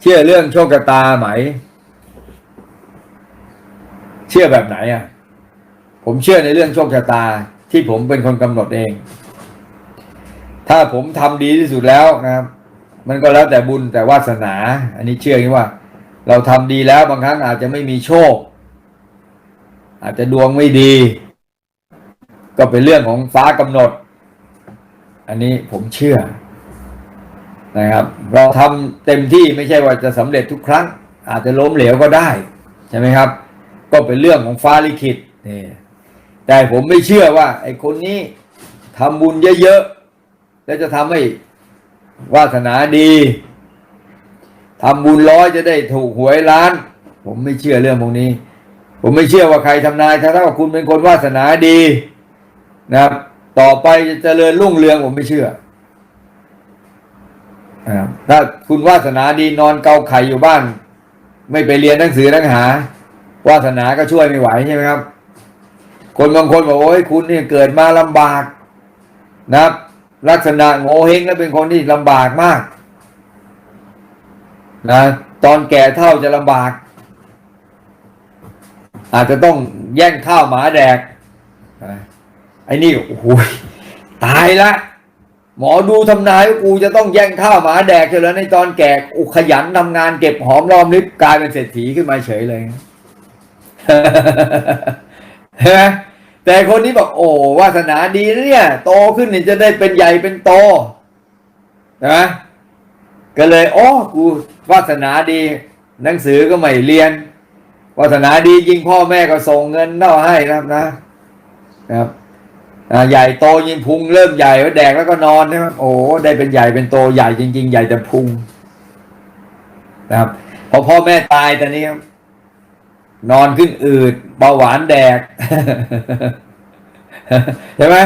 เชื่อเรื่องโชคชะตาไหม เชื่อแบบไหนอะ ผมเชื่อในเรื่องโชคชะตาที่ผมเป็นคนกำหนดเอง ถ้าผมทำดีที่สุดแล้วนะครับ มันก็แล้วแต่บุญแต่วาสนา อันนี้เชื่อนี้ว่า เราทำดีแล้วบางครั้งอาจจะไม่มีโชค อาจจะดวงไม่ดี ก็เป็นเรื่องของฟ้ากำหนด อันนี้ผมเชื่อ นะครับ เราทำเต็มที่ไม่ใช่ว่าจะสำเร็จทุกครั้ง อาจจะล้มเหลวก็ได้ ใช่ไหมครับ ก็เป็นเรื่องของฟ้าลิขิตนี่แต่ผมไม่เชื่อว่า ไอ้คนนี้ทำบุญเยอะๆแล้วจะทำให้วาสนาดีทำบุญร้อยจะได้ถูกหวยล้าน ผมไม่เชื่อเรื่องพวกนี้ ผมไม่เชื่อว่าใครทำนายถ้าถ้าคุณเป็นคนวาสนาดีนะครับ ต่อไปจะเจริญรุ่งเรืองผมไม่เชื่อ ถ้าคุณวาสนาดีนอนเกาไข่อยู่บ้าน ไม่ไปเรียนหนังสือหนังหาวาสนาก็ช่วยไม่ไหวใช่ไหมครับ คนบางคนบอกโอ้ยคุณเนี่ยเกิดมาลำบากนะลักษณะโง่เฮงและเป็นคนที่ลำบากมากนะตอนแก่เท่าจะลำบาก อาจจะต้องแย่งข้าวหมาแดกไอ้นี่โอ้โหตายละ หมอดูทำนายว่ากูจะต้องแย่งข้าวหมาแดกเฉยแล้วในตอนแก่อุขยันทำงานเก็บหอมรอมริบกลายเป็นเศรษฐีขึ้นมาเฉยเลยเห็นไหมแต่คนนี้บอกโอ้วาสนาดีนะเนี่ย โตขึ้นเนี่ยจะได้เป็นใหญ่เป็นโตนะก็เลยโอ้กูวาสนาดี หนังสือก็ไม่เรียนวาสนาดีจริงพ่อแม่ก็ส่งเงินเน่าให้นะครับนะครับ ใหญ่โตยิ่งพุงเริ่มใหญ่แล้วแดกแล้วก็นอนใช่ไหมโอ้ได้เป็นใหญ่เป็นโตใหญ่จริง ๆ ใหญ่แต่พุงนะครับ พอพ่อแม่ตายตอนนี้นอนขึ้นอืดเบาหวานแดกใช่ไหม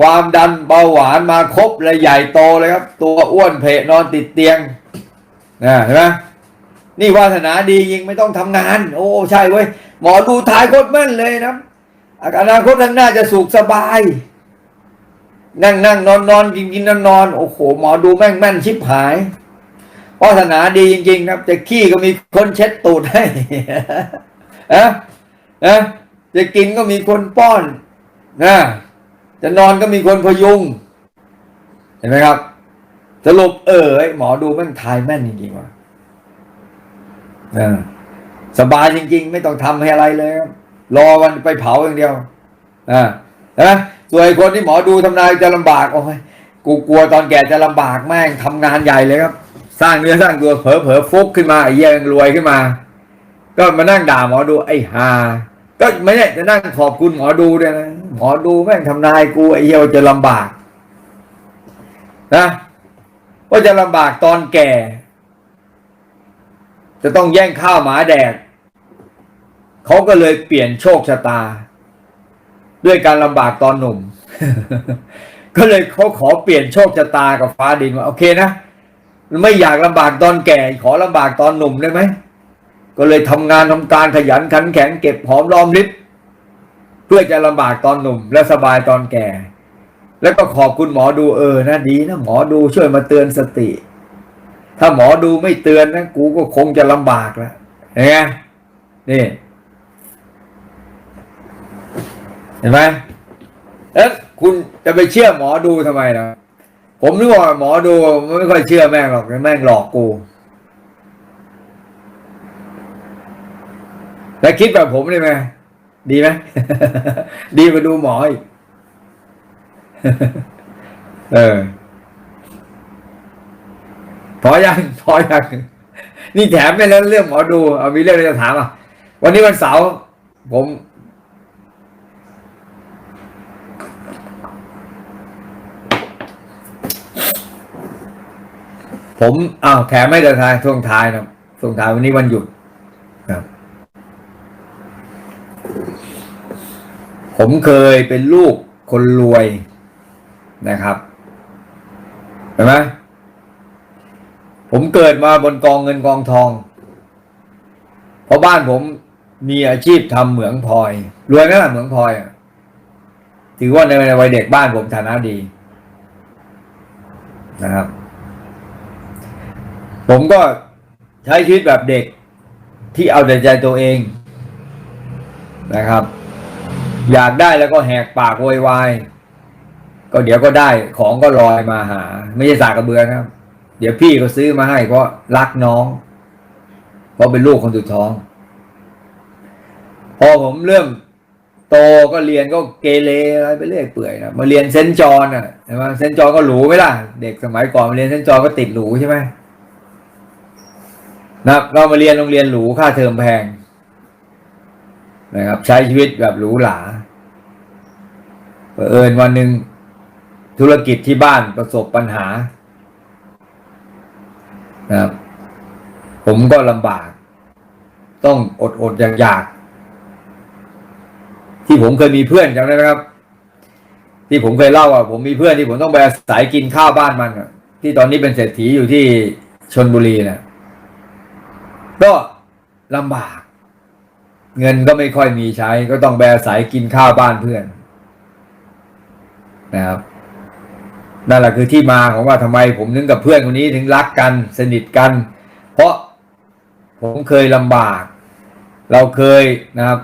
ความดันเบาหวานมาครบเลยใหญ่โตเลยครับ ตัวอ้วนเพะนอนติดเตียงนะเห็นไหมนี่วาสนาดียิงไม่ต้องทำงาน โอ้ใช่เว้ยหมอดูทายโคตรแม่นเลยนะอนาคตข้างหน้าจะสุขสบาย นั่งนั่งนอนนอนกินกินนอนนอนโอ้โหหมอดูแม่งแม่นชิบหาย วาสนาดีจริง ๆ ครับ จะขี้ก็มีคนเช็ดตูดให้อะนะจะกินก็มีคนป้อนนะจะนอนก็มีคนพยุง เห็นไหมครับสรุปเออหมอดูแม่งทายแม่นจริงๆว่ะสบายจริง ๆ ไม่ต้องทำให้อะไรเลยครับรอวันไปเผาอย่างเดียวอ่าใช่ไหม ส่วนคนที่หมอดูทำนายจะลำบากโอ้ยกูกลัวตอนแก่จะลำบากแม่งทำงานใหญ่เลยครับ สร้างเนื้อสร้างตัวเผลอเผลอฟุกขึ้นมาไอ้เหี้ยยังรวยขึ้นมา ก็มานั่งด่าหมอดูไอ้ฮาก็ไม่ได้จะนั่งขอบคุณหมอดูด้วยนะหมอดูแม่งทำนายกูไอ้เหี้ยจะลำบาก นะว่าจะลำบากตอนแก่ จะต้องแย่งข้าวหมาแดกเขาก็เลยเปลี่ยนโชคชะตา ด้วยการลำบากตอนหนุ่ม ก็เลยเขาขอเปลี่ยนโชคชะตากับฟ้าดินว่าโอเคนะไม่อยากลำบากตอนแก่ ขอลำบากตอนหนุ่มได้ไหมก็เลยทำงานทำการขยันขันแข็งเก็บหอมรอมริบเพื่อจะลำบากตอนหนุ่ม และสบายตอนแก่ แล้วก็ขอบคุณหมอดูเออนะดีนะหมอดูช่วยมาเตือนสติ ถ้าหมอดูไม่เตือนนะกูก็คงจะลำบากแล้วเห็นไหมนี่ เห็นไหมเอ๊ะคุณจะไปเชื่อหมอดูทำไมนะผมนึกว่าหมอดูไม่ค่อยเชื่อแม่งหรอกแม่งหลอกกูแล้วคิดแบบผมได้ไหมดีไหมดีมาดูหมออีกเออพอยังพอยังนี่แถมไปแล้วเรื่องหมอดู เอามีเรื่องอะไรจะถามอะ วันนี้วันเสาร์ผม ผมอ้าวแถมไม่เดินทางช่วงท้ายนะช่วงท้ายวันนี้วันหยุดครับผมเคยเป็นลูกคนรวยนะครับเห็นไหมผมเกิดมาบนกองเงินกองทอง เพราะบ้านผมมีอาชีพทำเหมืองพลอย รวยไหมล่ะเหมืองพลอยถือว่าในวัยเด็กบ้านผมฐานะดีนะครับ ผมก็ใช้ชีวิตแบบเด็กที่เอาแต่ใจตัวเองนะครับ อยากได้แล้วก็แหกปากโวยวายก็เดี๋ยวก็ได้ของก็ลอยมาหา ไม่ใช่สากกระเบือนะครับ เดี๋ยวพี่ก็ซื้อมาให้ เพราะรักน้อง เพราะเป็นลูกคนสุดท้อง พอผมเริ่มโตก็เรียนก็เกเรอะไรไปเรื่อยเปื่อยนะมาเรียนเซนจอห์นอะใช่ไหมเซนจอห์นก็หรูไหมล่ะ เด็กสมัยก่อนมาเรียนเซนจอห์นก็ติดหรูใช่ไหม นะครับเรามาเรียนโรงเรียนหรูค่าเทอมแพงนะครับ ใช้ชีวิตแบบหรูหราเผอิญวันหนึ่งธุรกิจที่บ้านประสบปัญหานะครับ ผมก็ลำบาก ต้องอดอดอยากอยากที่ผมเคยมีเพื่อนจำได้ไหมครับ ที่ผมเคยเล่าว่าผมมีเพื่อนที่ผมต้องไปอาศัยกินข้าวบ้านมันที่ตอนนี้เป็นเศรษฐีอยู่ที่ชนบุรีนะ ก็ลำบาก เงินก็ไม่ค่อยมีใช้ ก็ต้องไปอายกินข้าวบ้านเพื่อน นะครับนั่นแหละคือที่มาของว่าทำไมผมถึงกับเพื่อนคนนี้ถึงรักกันสนิทกัน เพราะผมเคยลำบาก เราเคยนะครับ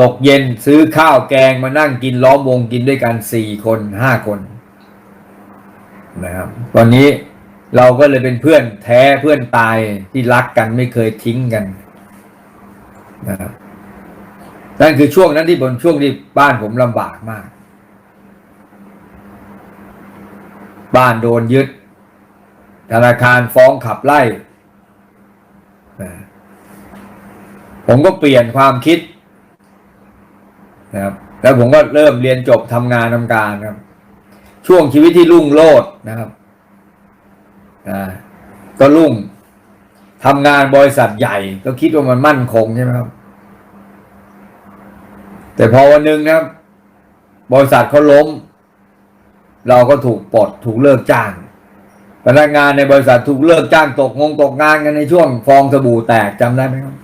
ตกเย็นซื้อข้าวแกงมานั่งกินล้อมวงกินด้วยกันสี่คนห้าคนนะครับตอนนี้ เราก็เลยเป็นเพื่อนแท้เพื่อนตายที่รักกันไม่เคยทิ้งกันนะครับนั่นคือช่วงนั้นที่บนช่วงที่บ้านผมลำบากมาก บ้านโดนยึด ธนาคารฟ้องขับไล่ ผมก็เปลี่ยนความคิดนะครับแล้วผมก็เริ่มเรียนจบทำงานทำการครับ ช่วงชีวิตที่รุ่งโรจน์นะครับ ก็รุ่งทำงานบริษัทใหญ่ ก็คิดว่ามันมั่นคงใช่ไหมครับ แต่พอวันหนึ่งนะครับ บริษัทเขาล้ม เราก็ถูกปลดถูกเลิกจ้างพนักงานในบริษัทถูกเลิกจ้างตกงงตกงานกันในช่วงฟองสบู่แตกจำได้ไหมครับ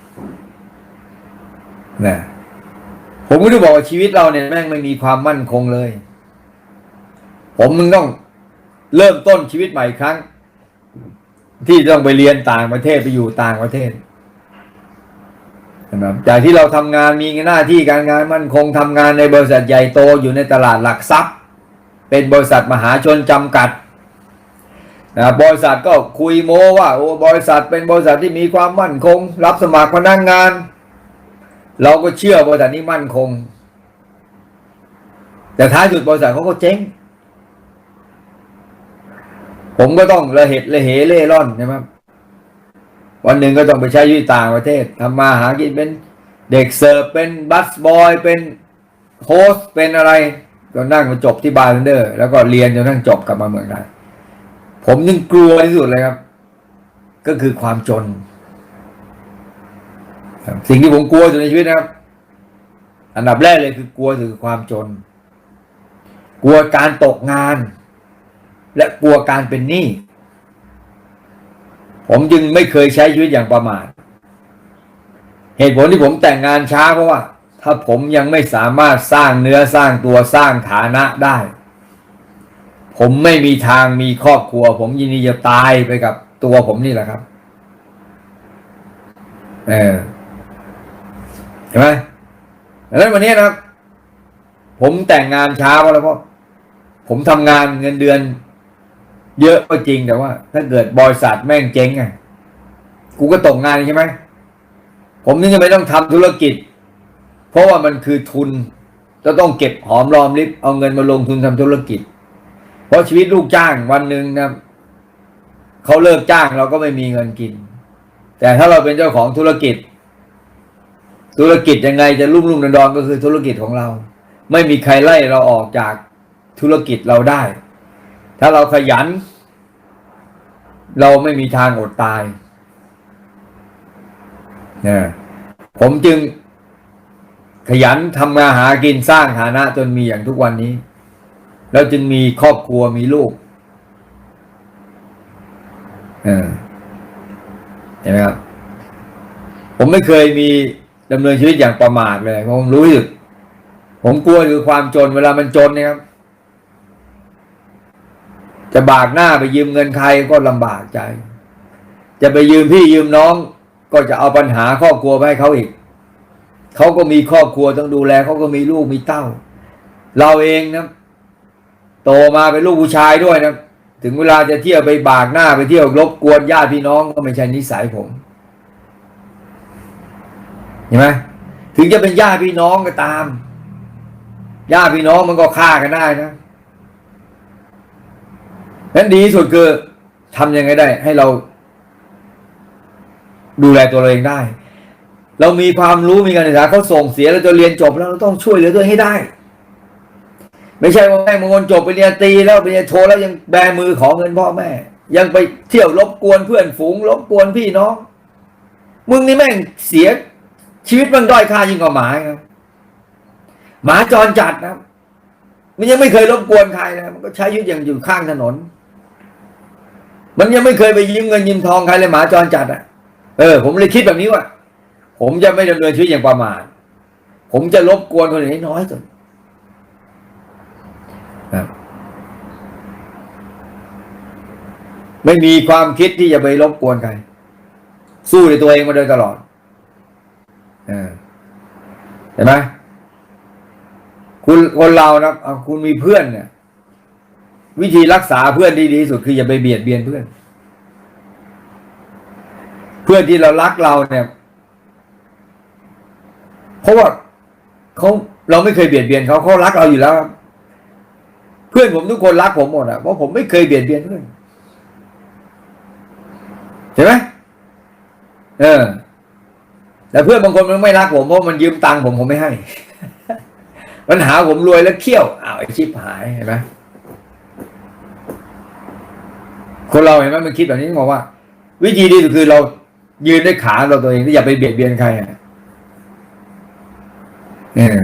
นะผมก็จะบอกว่าชีวิตเราเนี่ยแม่งไม่มีความมั่นคงเลย ผมมึงต้องเริ่มต้นชีวิตใหม่อีกครั้ง ที่ต้องไปเรียนต่างประเทศไปอยู่ต่างประเทศนะครับจากที่เราทำงานมีหน้าที่การงานมั่นคงทำงานในบริษัทใหญ่โตอยู่ในตลาดหลักทรัพย์ เป็นบริษัทมหาชนจำกัดนะบริษัทก็คุยโม้ว่าโอ้บริษัทเป็นบริษัทที่มีความมั่นคง รับสมัครพนักงงาน เราก็เชื่อบริษัทนี้มั่นคง แต่ท้ายสุดบริษัทเขาก็เจ๊ง ผมก็ต้องระเหตุระเหเล่ร่อนใช่ไหมวันหนึ่งก็ต้องไปใช้ชีวิตต่างประเทศทำมาหากินเป็นเด็กเสิร์ฟเป็นบัสบอยเป็นโฮสเป็นอะไรก็นั่งมาจบที่บาร์เทนเดอร์ แล้วก็เรียนจนทั้งจบกลับมาเมืองไทยผมยังกลัวที่สุดเลยครับ ก็คือความจน สิ่งที่ผมกลัวสุดในชีวิตนะครับ อันดับแรกเลยคือกลัวคือความจน กลัวการตกงาน และกลัวการเป็นหนี้ ผมจึงไม่เคยใช้ชีวิตอย่างประมาท เหตุผลที่ผมแต่งงานช้าเพราะว่า ถ้าผมยังไม่สามารถสร้างเนื้อสร้างตัวสร้างฐานะได้ ผมไม่มีทางมีครอบครัว ผมยินดีจะตายไปกับตัวผมนี่แหละครับ เออเห็นไหมดังนั้นวันนี้นะครับ ผมแต่งงานช้าเพราะอะไรเพราะผมทำงานเงินเดือน เยอะก็จริงแต่ว่า ถ้าเกิดบริษัทแม่งเจ๊งอะกูก็ตกงานใช่ไหมผมนี่จะไม่ต้องทำธุรกิจ เพราะว่ามันคือทุนจะต้องเก็บหอมรอมริบเอาเงินมาลงทุนทำธุรกิจ เพราะชีวิตลูกจ้างวันหนึ่งนะเขาเลิกจ้างเราก็ไม่มีเงินกิน แต่ถ้าเราเป็นเจ้าของธุรกิจ ธุรกิจยังไงจะรุ่มรุ่มดอนดอนก็คือธุรกิจของเรา ไม่มีใครไล่เราออกจากธุรกิจเราได้ ถ้าเราขยัน เราไม่มีทางอดตายเนี่ยผมจึงขยันทำงานหากินสร้างฐานะจนมีอย่างทุกวันนี้ แล้วจึงมีครอบครัวมีลูกเห็นไหมครับ ผมไม่เคยมีดำเนินชีวิตอย่างประมาทเลยผมรู้สึกผมกลัวคือความจนเวลามันจนเนี่ยครับ จะบากหน้าไปยืมเงินใครก็ลำบากใจ จะไปยืมพี่ยืมน้อง ก็จะเอาปัญหาครอบครัวไปให้เขาอีก เขาก็มีครอบครัวต้องดูแลเขาก็มีลูกมีเต้า เราเองนะโตมาเป็นลูกผู้ชายด้วยนะถึงเวลาจะเที่ยวไปบากหน้าไปเที่ยวรบกวนญาติพี่น้องก็ไม่ใช่นิสัยผมเห็นไหมถึงจะเป็นญาติพี่น้องก็ตามญาติพี่น้องมันก็ฆ่ากันได้นะ นั้นดีที่สุดคือทำยังไงได้ ให้เราดูแลตัวเราเองได้ เรามีความรู้มีการศึกษาเขาส่งเสียเราจะเรียนจบแล้วเราต้องช่วยเหลือตัวเองให้ได้ ไม่ใช่ว่าแม่งบางคนจบปริญญาตรีแล้วปริญญาโทแล้วยังแบมือขอเงินพ่อแม่ ยังไปเที่ยวรบกวนเพื่อนฝูงรบกวนพี่น้องมึงนี่แม่งเสียชีวิตมันด้อยค่ายิ่งกว่าหมาครับหมาจรจัดนะมันยังไม่เคยรบกวนใครนะมันก็ใช้ชีวิตอย่างอยู่ข้างถนน มันยังไม่เคยไปยืมเงินยืมทองใครเลยหมาจรจัดอะ เออ ผมเลยคิดแบบนี้ว่า ผมจะไม่ดำเนินชีวิตอย่างประมาทผมจะรบกวนคนอื่นให้น้อยสุดไม่มีความคิดที่จะไปรบกวนใคร สู้ในตัวเองมาโดยตลอดเห็นไหมคุณคนเรานะคุณมีเพื่อนเนี่ย วิธีรักษาเพื่อนที่ดีที่สุดคืออย่าไปเบียดเบียนเพื่อน เพื่อนที่เรารักเราเนี่ยเพราะว่าเขาเราไม่เคยเบียดเบียนเขาเขารักเราอยู่แล้ว เพื่อนผมทุกคนรักผมหมดอะเพราะผมไม่เคยเบียดเบียนเพื่อนเห็นไหมเออแต่เพื่อนบางคนมันไม่รักผมเพราะมันยืมตังค์ผมผมไม่ให้ มันหาผมรวยแล้วเขี้ยวอ้าวไอชิบหายเห็นไหม คนเราเห็นไหมมันคิดแบบนี้บอกว่า วิธีดีสุดคือเรายืนด้วยขาเราตัวเองอย่าไปเบียดเบียนใครเนี่ย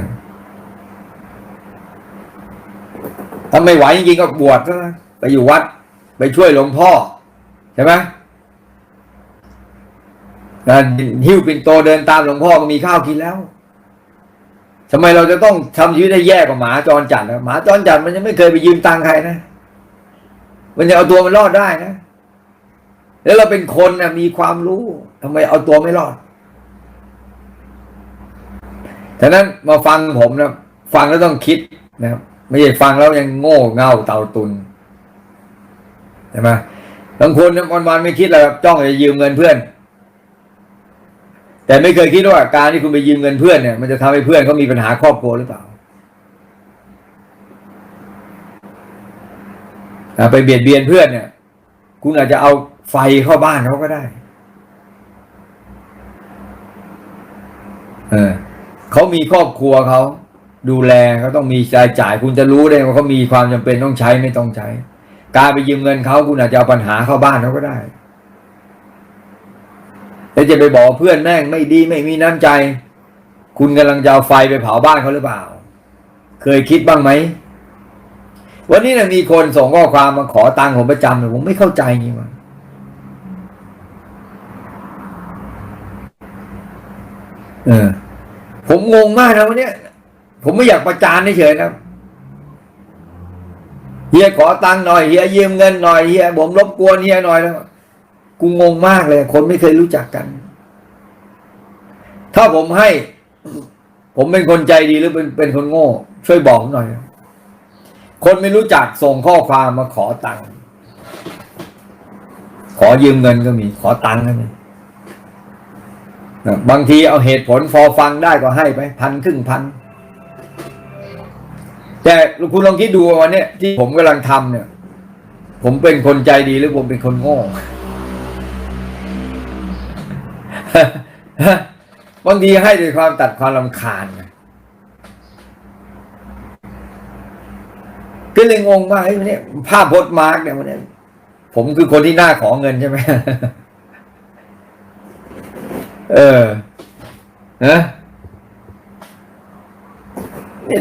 ถ้าไม่ไหวจริงๆก็บวชซะนะไปอยู่วัด ไปช่วยหลวงพ่อใช่ไหมหิ้วปิ่นโตเดินตามหลวงพ่อก็มีข้าวกินแล้วทำไมเราจะต้องทำชีวิตได้แย่กว่าหมาจรจัดนะหมาจรจัดมันยังไม่เคยไปยืมตังค์ใครนะ มันยังเอาตัวมันรอดได้นะ แล้วเราเป็นคนนะมีความรู้ทำไมเอาตัวไม่รอดฉะนั้นมาฟังผมนะฟังแล้วต้องคิดนะครับไม่ใช่ฟังแล้วยังโง่เง่าเต่าตุนใช่ไหมบางคนวันวันๆไม่คิดอะไรจ้องจะยืมเงินเพื่อน แต่ไม่เคยคิดว่าการที่คุณไปยืมเงินเพื่อนเนี่ยมันจะทำให้เพื่อนเขามีปัญหาครอบครัวหรือเปล่าอ่า ไปเบียดเบียนเพื่อนเนี่ย คุณอาจจะเอาไฟเข้าบ้านเขาก็ได้เออเขามีครอบครัวเขาดูแลเขาต้องมีรายจ่าย คุณจะรู้ได้ว่าเขามีความจำเป็นต้องใช้ไม่ต้องใช้ การไปยืมเงินเขาคุณอาจจะเอาปัญหาเข้าบ้านเขาก็ได้แล้วจะไปบอกเพื่อนแม่งไม่ดีไม่มีน้ำใจ คุณกำลังจะเอาไฟไปเผาบ้านเขาหรือเปล่า เคยคิดบ้างไหม วันนี้นะมีคนส่งข้อความมาขอตังค์ผมประจำเลยผมไม่เข้าใจนี่มันเออ ผมงงมากนะวันนี้ผมไม่อยากประจานเฉยนะเฮียขอตังค์หน่อยเฮียยืมเงินหน่อยเฮียผมรบกวนเฮียหน่อยแล้วกูงงมากเลย คนไม่เคยรู้จักกัน ถ้าผมให้ ผมเป็นคนใจดีหรือเป็นเป็นคนโง่ ช่วยบอกหน่อย คนไม่รู้จักส่งข้อความมาขอตังค์ขอยืมเงินก็มี ขอตังค์ก็มีนบางทีเอาเหตุผลพอฟังได้ก็ให้ไปพันครึ่งพัน แต่คุณลองคิดดูวันนี้ที่ผมกำลังทำเนี่ย ผมเป็นคนใจดีหรือผมเป็นคนโง่บางทีให้ด้วยความตัดความลำคาญไง ก็เลยงงมากไอ้วันนี้ภาพพสต์มาร์กเนี่ยวันนี้ผมคือคนที่หน้าขอเงินใช่ไหมเออนะ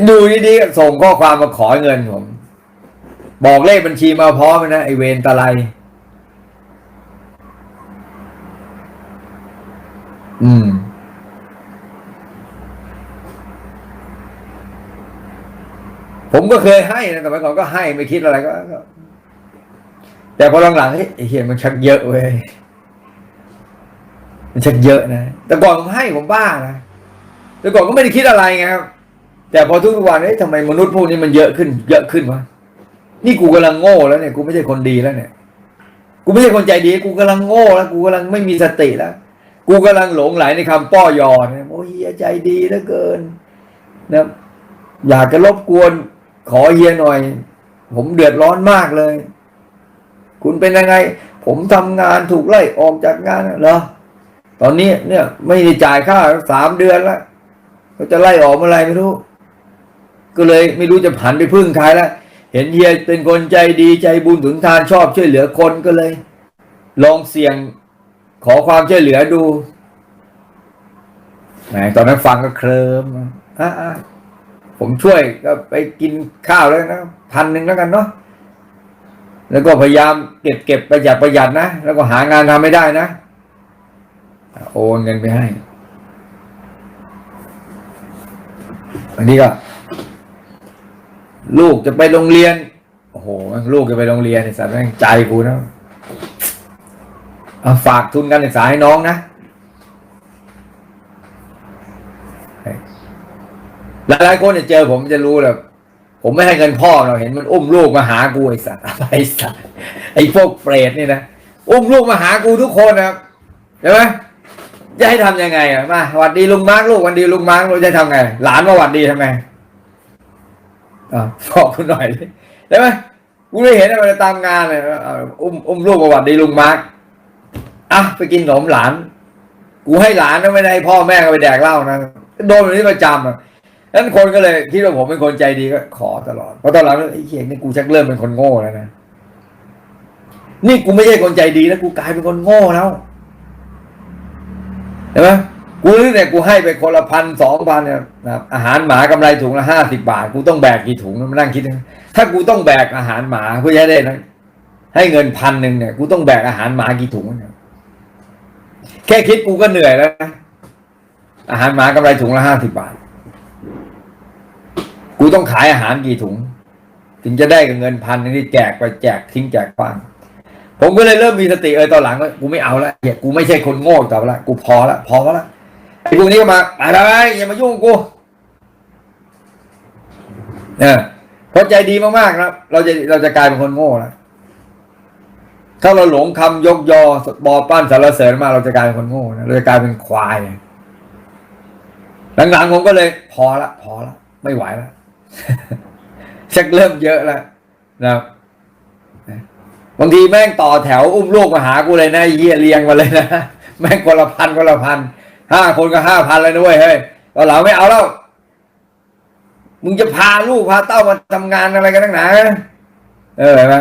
ดูดีๆส่งข้อความมาขอเงินผม บอกเลขบัญชีมาพร้อมนะไอเวนตะไลอืม ผมก็เคยให้นะแต่เมื่อก่อนก็ให้ไม่คิดอะไรก็ แต่พอหลังๆเฮ้ยเหี้ยมันชักเยอะเว้ยมันชักเยอะนะแต่ก่อนผมให้ผมบ้านะแต่ก่อนก็ไม่ได้คิดอะไรไงครับแต่พอทุกวันเอ้ยทำไมมนุษย์พวกนี้มันเยอะขึ้น เยอะขึ้นวะนี่กูกำลังโง่แล้วเนี่ยกูไม่ใช่คนดีแล้วเนี่ย กูไม่ใช่คนใจดี กูกำลังโง่แล้ว กูกำลังไม่มีสติแล้ว กูกำลังหลงไหลในคำป้อยอนโอ้เฮียใจดีเหลือเกินนะอยากจะรบกวน ขอเฮียหน่อย ผมเดือดร้อนมากเลย คุณเป็นยังไง ผมทำงานถูกไล่ออกจากงานเหรอตอนนี้เนี่ย ไม่ได้จ่ายค่าสามเดือนแล้วเขาจะไล่ออกเมื่อไหรไม่รู้ ก็เลยไม่รู้จะผันไปพึ่งใครแล้วเห็นเฮียเป็นคนใจดีใจบุญถึงทานชอบช่วยเหลือคนก็เลย ลองเสี่ยงขอความช่วยเหลือดูแหมตอนนั้นฟังก็เคลิ้มอะ ผมช่วยก็ไปกินข้าวแล้วนะพันหนึ่งแล้วกันเนาะแล้วก็พยายามเก็บเก็บประหยัดประหยัดนะแล้วก็หางานทำไม่ได้นะโอนเงินไปให้อันนี้ก็ ลูกจะไปโรงเรียนโอ้โหลูกจะไปโรงเรียนไอ้สัตว์แม่งใจกูนะฝากทุนการศึกษาให้น้องนะ หลายๆคนเนี่ยเจอผมจะรู้แหละผมไม่ให้เงินพ่อเราเห็นมันอุ้มลูกมาหากูไอ้สัตว์อะไรสัตว์ไอ้พวกเปรตนี่นะอุ้มลูกมาหากูทุกคนนะครับใช่ไหมจะให้ทำยังไงอะมาหวัดดีลุงมาร์กลูกวันดีลุงมาร์กลูกจะทำไง หลานมาหวัดดีทำไงอ่าบอกคุณหน่อยได้ไหมกูได้เห็นอะไรตามงานเลยอาอุ้มอุ้มลูกมาหวัดดีลุงมาร์กอะไปกินขนมหลาน กูให้หลานนะไม่ได้ให้พ่อแม่ก็ไปแดกเหล้านะโดนแบบนี้ประจำอะ นั้นคนก็เลยคิดว่าผมเป็นคนใจดีก็ขอตลอดเพราะตอนหลังไอ้เขียงนี่กูชักเริ่มเป็นคนโง่แล้วนะนี่กูไม่ใช่คนใจดีแล้วกูกลายเป็นคนโง่แล้วเห็นไหมกูนึกแต่กูให้ไปคนละพันสองพันเนี่ยนะอาหารหมากำไรถุงละห้าสิบาท กูต้องแบกกี่ถุงมานั่งคิดถ้ากูต้องแบกอาหารหมาเพื่อจะได้นะให้เงินพันหนึ่งเนี่ยกูต้องแบกอาหารหมากี่ถุงเนี่ยแค่คิดกูก็เหนื่อยแล้วนะอาหารหมากำไรถุงละห้าสิบบาท กูต้องขายอาหารกี่ถุง ถึงจะได้กับเงินพันนึงที่แจกไปแจกทิ้งแจกกว้าง ผมก็เลยเริ่มมีสติเออตอนหลังว่ากูไม่เอาละเหี้ยกูไม่ใช่คนโง่ต่อไปละกูพอละพอละไอ้พวกนี้ก็มาไปไปไปอย่ามายุ่งกูเออพอใจดีมากๆครับ เราจะเราจะกลายเป็นคนโง่แล้วถ้าเราหลงคำยกยอบอปั้นสารเสริญมาเราจะกลายเป็นคนโง่นะเราจะกลายเป็นควายหลังๆผมก็เลย พอละ พอละ ไม่ไหวละ ชักเริ่มเยอะแล้วนะครับบางทีแม่งต่อแถวอุ้มลูกมาหากูเลยนะเยี่ยเรียงมาเลยนะแม่งคนละพันคนละพันห้าคนก็ห้าพันเลยนะเว้ยเฮ้ยตอนหลังไม่เอาแล้วมึงจะพาลูกพาเต้ามาทำงานอะไรกันนักหนาเออไหม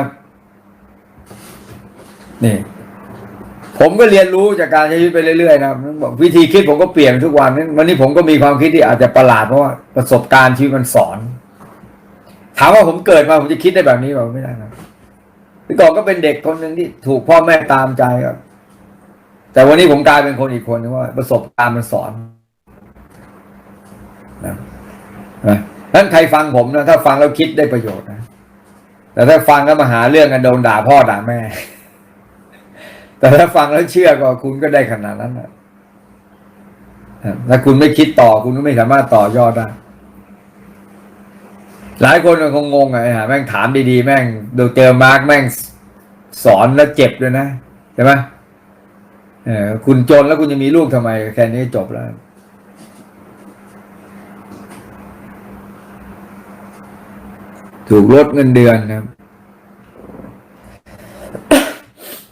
นี่ ผมก็เรียนรู้จากการใช้ชีวิตไปเรื่อยๆนะบอกวิธีคิดผมก็เปลี่ยนทุกวันนี้วันนี้ผมก็มีความคิดที่อาจจะประหลาดเพราะว่าประสบการณ์ชีวิตมันสอน ถามว่าผมเกิดมาผมจะคิดได้แบบนี้เปล่าไม่ได้นะพี่ก่อนก็เป็นเด็กคนหนึ่งที่ถูกพ่อแม่ตามใจครับ แต่วันนี้ผมกลายเป็นคนอีกคนนึงว่าประสบการณ์มันสอนนะนะนั้นใครฟังผมนะถ้าฟังแล้วคิดได้ประโยชน์นะแต่ถ้าฟังแล้วมาหาเรื่องกันโดนด่าพ่อด่าแม่ แต่ถ้าฟังแล้วเชื่อก็คุณก็ได้ขนาดนั้นนะถ้าคุณไม่คิดต่อคุณก็ไม่สามารถต่อยอดได้ หลายคนมันคงงงไงฮะแม่งถามดีๆ แม่งดูเจอมาร์กแม่งสอนแล้วเจ็บด้วยนะใช่ไหมเออคุณจนแล้วคุณจะมีลูกทำไม แค่นี้จบแล้วถูกลดเงินเดือนนะครับ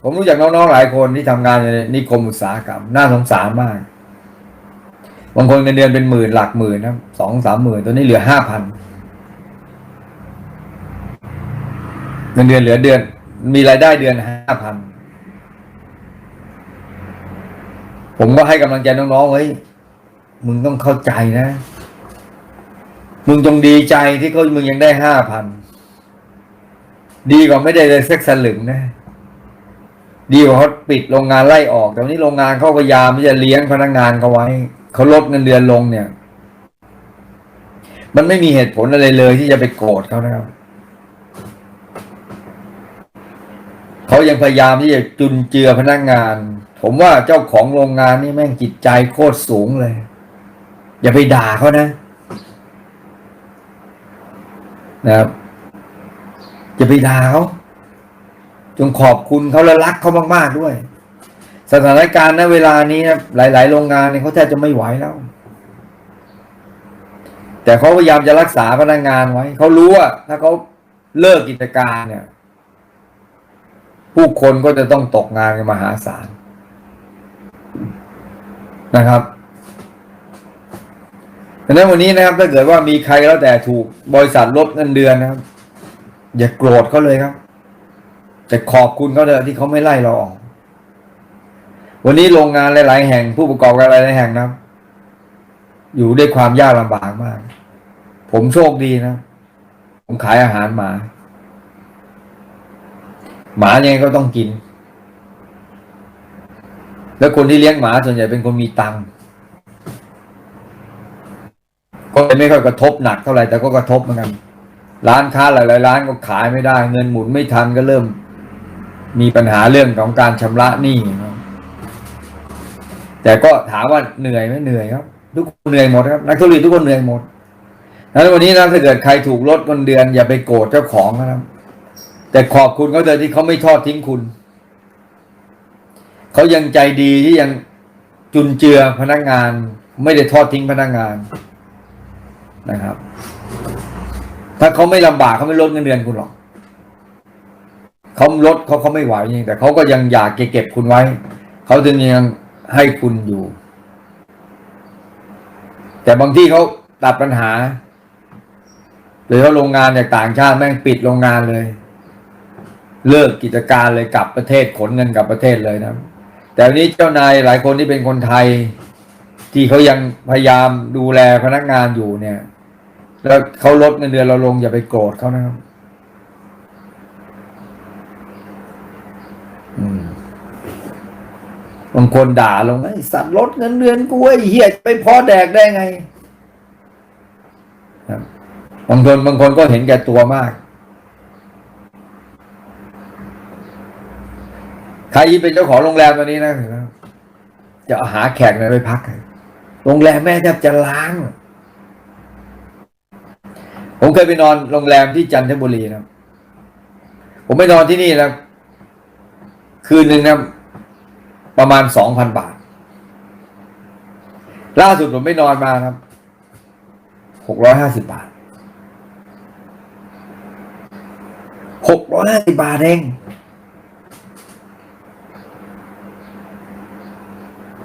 ผมรู้จักน้องๆ หลายคนที่ทำงานในนิคมอุตสาหกรรม น่าสงสารมาก บางคนเงินเดือนเป็นหมื่นหลักหมื่นนะสองสามหมื่นตัวนี้เหลือห้าพัน เงินเดือนเหลือเดือน มีรายได้เดือนห้าพันผมก็ให้กำลังใจน้องๆเฮ้ยมึงต้องเข้าใจนะ มึงจงดีใจที่เขามึงยังได้ห้าพันดีกว่าไม่ได้เลยสักสลึงนะ ดีกว่าเขาปิดโรงงานไล่ออกแต่วันนี้โรงงานเขาพยายามที่จะเลี้ยงพนักงานเขาไว้เขาลดเงินเดือนลงเนี่ย มันไม่มีเหตุผลอะไรเลยที่จะไปโกรธเขานะครับ เขายังพยายามที่จะจุนเจือพนักงาน ผมว่าเจ้าของโรงงานนี่แม่งจิตใจโคตรสูงเลย อย่าไปด่าเขานะ นะครับอย่าไปด่าเขาจงขอบคุณเขาและรักเขามากๆด้วย สถานการณ์ณเวลานี้นะหลาย ๆ โรงงานเนี่ยเขาแทบจะไม่ไหวแล้ว แต่เขาพยายามจะรักษาพนักงานไว้เขารู้ว่าถ้าเขาเลิกกิจการเนี่ย ผู้คนก็จะต้องตกงานกันมหาศาลนะครับดังนั้นวันนี้นะครับ ถ้าเกิดว่ามีใครแล้วแต่ถูกบริษัทลดเงินเดือนนะครับ อย่าโกรธเขาเลยครับ แต่ขอบคุณเขาเถอะที่เขาไม่ไล่เราออก วันนี้โรงงานหลาย ๆ แห่งผู้ประกอบการหลาย ๆ แห่งนะครับ อยู่ด้วยความยากลำบากมาก ผมโชคดีนะ ผมขายอาหารหมา หมายังไงก็ต้องกิน แล้วคนที่เลี้ยงหมาส่วนใหญ่เป็นคนมีตังค์ก็เลยไม่ค่อยกระทบหนักเท่าไหร่แต่ก็กระทบเหมือนกันร้านค้าหลายๆร้านก็ขายไม่ได้ เงินหมุนไม่ทันก็เริ่ม มีปัญหาเรื่องของการชำระหนี้แต่ก็ถามว่าเหนื่อยไหมเหนื่อยครับ ทุกคนเหนื่อยหมดครับนักธุรกิจทุกคนเหนื่อยหมดดังนั้นวันนี้นะถ้าเกิดใครถูกลดเงินเดือน อย่าไปโกรธเจ้าของนะครับ แต่ขอบคุณเขาเถอะที่เขาไม่ทอดทิ้งคุณ เขายังใจดีที่ยังจุนเจือพนักงาน ไม่ได้ทอดทิ้งพนักงานนะครับ ถ้าเขาไม่ลำบากเขาไม่ลดเงินเดือนคุณหรอกเขาลดเขาเขาไม่ไหวจริงแต่เขาก็ยังอยากเก็บคุณไว้เขาจึงยังให้คุณอยู่ แต่บางที่เขาตัดปัญหาหรือว่าโรงงานจากต่างชาติแม่งปิดโรงงานเลย เลิกกิจการเลยกลับประเทศขนเงินกลับประเทศเลยนะ แต่วันนี้เจ้านายหลายคนที่เป็นคนไทย ที่เขายังพยายามดูแลพนักงานอยู่เนี่ย แล้วเขาลดเงินเดือนเราลงอย่าไปโกรธเขานะครับบางคนด่าลงไอ้สัตว์ลดเงินเดือนกูไอ้เหี้ยไปพอแดกได้ไงบางคนบางคนก็เห็นแก่ตัวมาก ใครที่เป็นเจ้าของโรงแรมตอนนี้นะจะาหาแขกไหนไปพัก โรงแรมแม่แทบจะล้าง ผมเคยไปนอนโรงแรมที่จันทบุรีนะ ผมไปนอนที่นี่นะคืนหนึ่งนะประมาณสองพันบาท ล่าสุดผมไปนอนมาครับหกร้อยห้าสิบบาทหกร้อยห้าสิบบาทเอง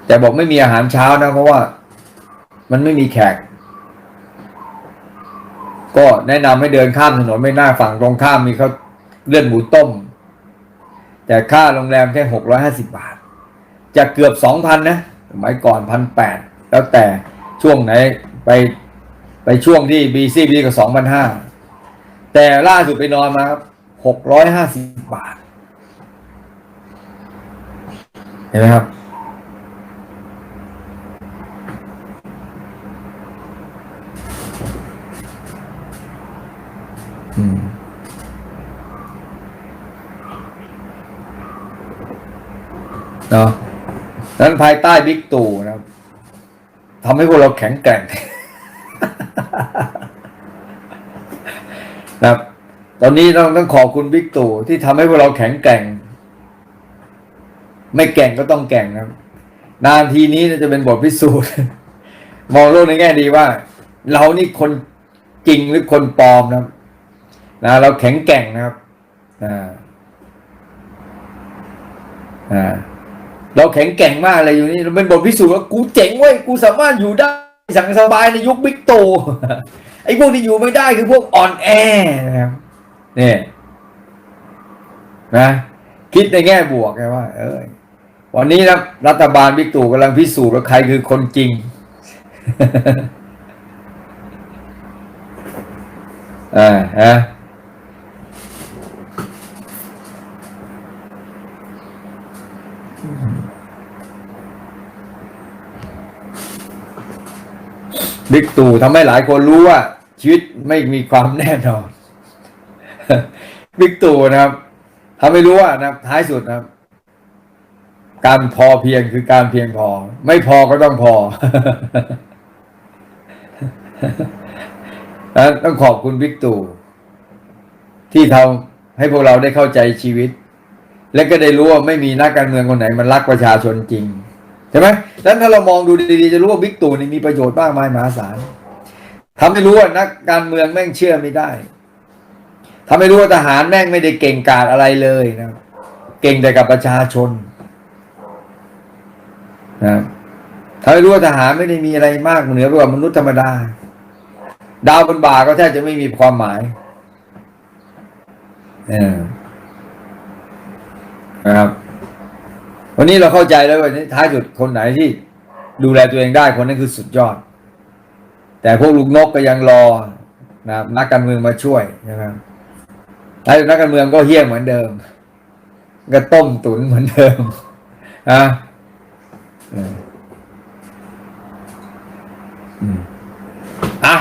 แต่บอกไม่มีอาหารเช้านะ เพราะว่ามันไม่มีแขก ก็แนะนำให้เดินข้ามถนนไม่น้าฝั่งตรงข้ามมีเขาเลื่อนหมูต้ม แต่ค่าโรงแรมแค่หกร้อยห้าสิบบาท จะเกือบสองพันนะสมัยก่อนพันแปดแล้วแต่ช่วงไหนไปไปช่วงที่บีซีบีก็สองพันห้าแต่ล่าสุดไปนอนมาครับหกร้อยห้าสิบบาท เห็นไหมครับ เนาะนั้นภายใต้บิ๊กตู่นะครับทำให้พวกเราแข็งแกร่งนะครับ ตอนนี้ต้องต้องขอบคุณบิ๊กตู่ที่ทำให้พวกเราแข็งแกร่ง ไม่แกร่งก็ต้องแกร่งนะครับ นานทีนี้จะเป็นบทพิสูจน์ มองโลกในแง่ดีว่า เรานี่คนจริงหรือคนปลอมนะครับ นะเราแข็งแกร่งนะครับอ่าอ่าเราแข็งแกร่งมากเลยอยู่นี่เราเป็นบทพิสูจน์ว่ากูเจ๋งเว้ยกูสามารถอยู่ได้สั่งสบายในยุคบิ๊กโตไอ้พวกที่อยู่ไม่ได้คือพวกอ่อนแอนะครับเนี่ยนะคิดในแง่บวกไงว่า เออวันนี้นะรัฐบาลบิ๊กตู่กำลังพิสูจน์ว่าใครคือคนจริง อ่าฮะ บิ๊กตู่ทำให้หลายคนรู้ว่า ชีวิตไม่มีความแน่นอนบิ๊กตู่นะครับทำให้รู้ว่านะท้ายสุดนะครับ การพอเพียงคือการเพียงพอ ไม่พอก็ต้องพอต้องขอบคุณบิ๊กตู่ที่ทำให้พวกเราได้เข้าใจชีวิต และก็ได้รู้ว่าไม่มีนักการเมืองคนไหนมันรักประชาชนจริงใช่ไหมแล้วถ้าเรามองดูดีๆจะรู้ว่าบิ๊กตู่นี่มีประโยชน์มากมายมหาศาลทำให้รู้ว่านักการเมืองแม่งเชื่อไม่ได้ทำให้รู้ว่าทหารแม่งไม่ได้เก่งกาจอะไรเลยนะ เก่งแต่กับประชาชนนะทำให้รู้ว่าทหารไม่ได้มีอะไรมากเหนือกว่ามนุษย์ธรรมดา ดาวบนบ่าก็แทบจะไม่มีความหมาย เออ นะครับ วันนี้เราเข้าใจแล้วว่าท้ายสุดคนไหนที่ดูแลตัวเองได้คนนั้นคือสุดยอด แต่พวกลูกนกก็ยังรอนะครับนักการเมืองมาช่วยนะครับท้ายสุดนักการเมืองก็เฮี้ยเหมือนเดิม ก็ต้มตุ๋นเหมือนเดิมนะเอออืมอะ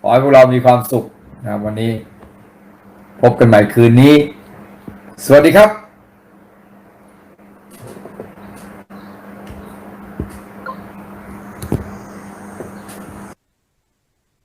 ขอให้พวกเรามีความสุขนะครับวันนี้ พบกันใหม่คืนนี้ สวัสดีครับ